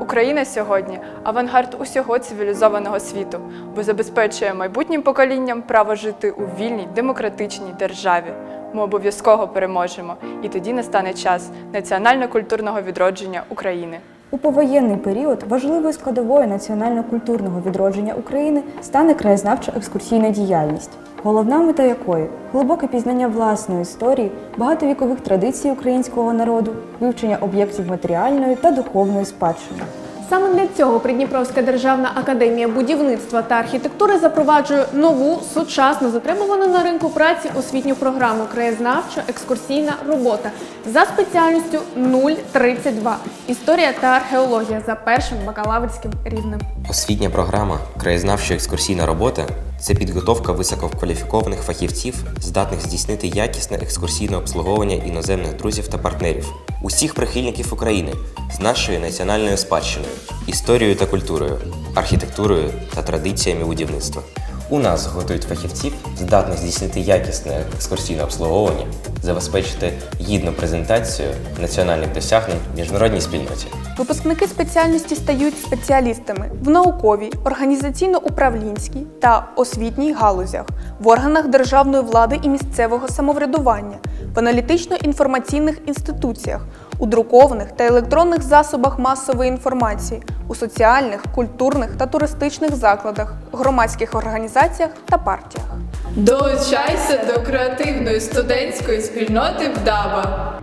Україна сьогодні авангард усього цивілізованого світу, бо забезпечує майбутнім поколінням право жити у вільній демократичній державі. Ми обов'язково переможемо, і тоді настане час національно-культурного відродження України. У повоєнний період важливою складовою національно-культурного відродження України стане краєзнавча екскурсійна діяльність, головна мета якої глибоке пізнання власної історії, багатовікових традицій українського народу, вивчення об'єктів матеріальної та духовної спадщини. Саме для цього Придніпровська державна академія будівництва та архітектури запроваджує нову сучасну затребувану на ринку праці освітню програму краєзнавча екскурсійна робота за спеціальністю 032 історія та археологія за першим бакалаврським рівнем. Освітня програма краєзнавча екскурсійна робота це підготовка висококваліфікованих фахівців, здатних здійснити якісне екскурсійне обслуговування іноземних друзів та партнерів, усіх прихильників України з нашою національною спадщиною, історією та культурою, архітектурою та традиціями будівництва. У нас готують фахівців, здатних здійснити якісне екскурсійне обслуговування, забезпечити гідну презентацію національних досягнень міжнародній спільноті. Випускники спеціальності стають спеціалістами в науковій, організаційно-управлінській та освітній галузях, в органах державної влади і місцевого самоврядування, в аналітично-інформаційних інституціях, у друкованих та електронних засобах масової інформації, у соціальних, культурних та туристичних закладах, громадських організаціях та партіях. Долучайся до креативної студентської спільноти ВДАБА.